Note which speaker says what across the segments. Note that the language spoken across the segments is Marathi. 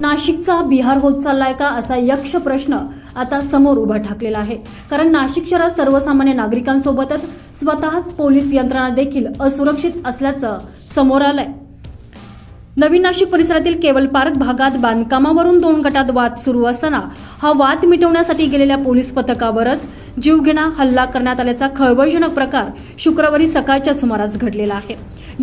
Speaker 1: नाशिकचा बिहार होत चाललाय का असा यक्ष प्रश्न आता समोर उभा ठाकलेला आहे. कारण नाशिक शहरात सर्वसामान्य नागरिकांसोबतच स्वतःच पोलीस यंत्रणा देखील असुरक्षित असल्याचं समोर आलंय. नवीन नाशिक परिसरातील केवल पार्क भागात बांधकामावरून दोन गटात वाद सुरू असताना हा वाद मिटवण्यासाठी गेलेल्या पोलीस पथकावरच जीवघेणा हल्ला करण्यात आल्याचा खळबळजनक प्रकार शुक्रवारी सकाळच्या सुमारास घडलेला आहे.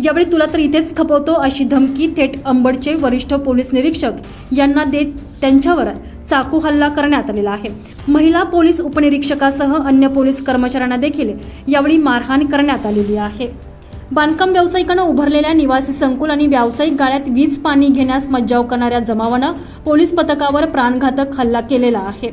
Speaker 1: यावेळी तुला तर इथेच खपवतो अशी धमकी थेट अंबडचे वरिष्ठ पोलीस निरीक्षक यांना देत त्यांच्यावर चाकू हल्ला करण्यात आलेला आहे. महिला पोलीस उपनिरीक्षकासह अन्य पोलीस कर्मचाऱ्यांना देखील यावेळी मारहाण करण्यात आलेली आहे. बांधकाम व्यावसायिकानं उभारलेल्या निवासी संकुल आणि व्यावसायिक गाळ्यात वीज पाणी घेण्यास मज्जाव करणाऱ्या जमावानं पोलीस पथकावर प्राणघातक हल्ला केलेला आहे.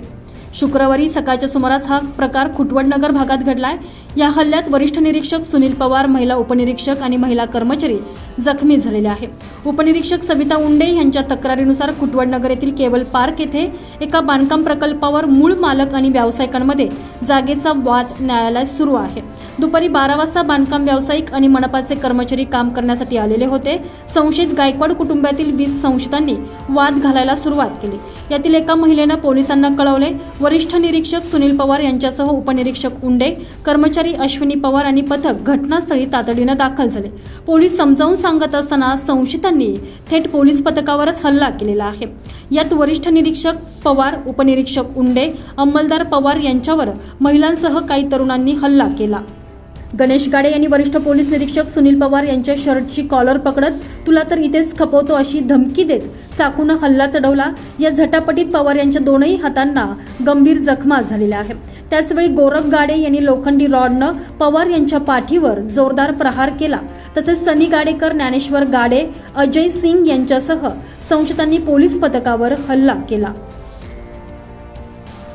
Speaker 1: शुक्रवारी सकाळच्या सुमारास हा प्रकार खुटवडनगर भागात घडलाय. या हल्ल्यात वरिष्ठ निरीक्षक सुनील पवार महिला उपनिरीक्षक आणि महिला कर्मचारी जखमी झालेले आहे उपनिरीक्षक सविता उंडे यांच्या तक्रारीनुसार कुटवडनगर येथील केबल पार्क येथे एका बांधकाम प्रकल्पावर मूळ मालक आणि व्यावसायिकांमध्ये जागेचा वाद न्यायालयात सुरू आहे. दुपारी बारा वाजता बांधकाम व्यावसायिक आणि मनपाचे कर्मचारी काम करण्यासाठी आलेले होते. संशयित गायकवाड कुटुंबातील वीस संशयितांनी वाद घालायला सुरुवात केली. यातील एका महिलेनं पोलिसांना कळवले. वरिष्ठ निरीक्षक सुनील पवार यांच्यासह उपनिरीक्षक उंडे कर्मचारी अश्विनी पवार आणि पथक घटनास्थळी तातडीनं दाखल झाले. पोलीस समजावून सांगत असताना संशयितांनी थेट पोलीस पथकावरच हल्ला केलेला आहे. यात वरिष्ठ निरीक्षक पवार उपनिरीक्षक उंडे अंमलदार पवार यांच्यावर महिलांसह काही तरुणांनी हल्ला केला. गणेश गाडे यांनी वरिष्ठ पोलीस निरीक्षक सुनील पवार यांच्या शर्टची कॉलर पकडत तुला तर इथेच खपवतो अशी धमकी देत चाकूनं हल्ला चढवला. या झटापटीत पवार यांच्या दोनही हातांना गंभीर जखमा झालेल्या आहे त्याचवेळी गोरख गाडे यांनी लोखंडी रॉडनं पवार यांच्या पाठीवर जोरदार प्रहार केला. तसेच सनी गाडेकर ज्ञानेश्वर गाडे अजय सिंग यांच्यासह संशयितांनी पोलीस पथकावर हल्ला केला.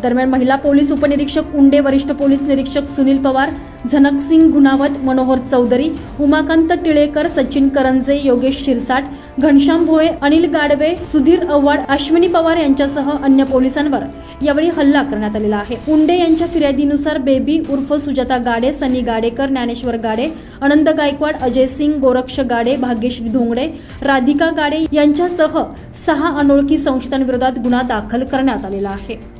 Speaker 1: दरम्यान महिला पोलीस उपनिरीक्षक उंडे वरिष्ठ पोलीस निरीक्षक सुनील पवार झनकसिंग गुणावत मनोहर चौधरी उमाकांत टिळेकर सचिन करंजे योगेश शिरसाट घनश्याम भोळे अनिल गाडवे सुधीर अव्वाड अश्विनी पवार यांच्यासह अन्य पोलिसांवर यावेळी हल्ला करण्यात आलेला आहे. उंडे यांच्या फिर्यादीनुसार बेबी उर्फ सुजाता गाडे सनी गाडेकर ज्ञानेश्वर गाडे आनंद गायकवाड अजय सिंग गोरक्ष गाडे भाग्यश्री धोंगडे राधिका गाडे यांच्यासह सहा अनोळखी संशयितांविरोधात गुन्हा दाखल करण्यात आलेला आहे.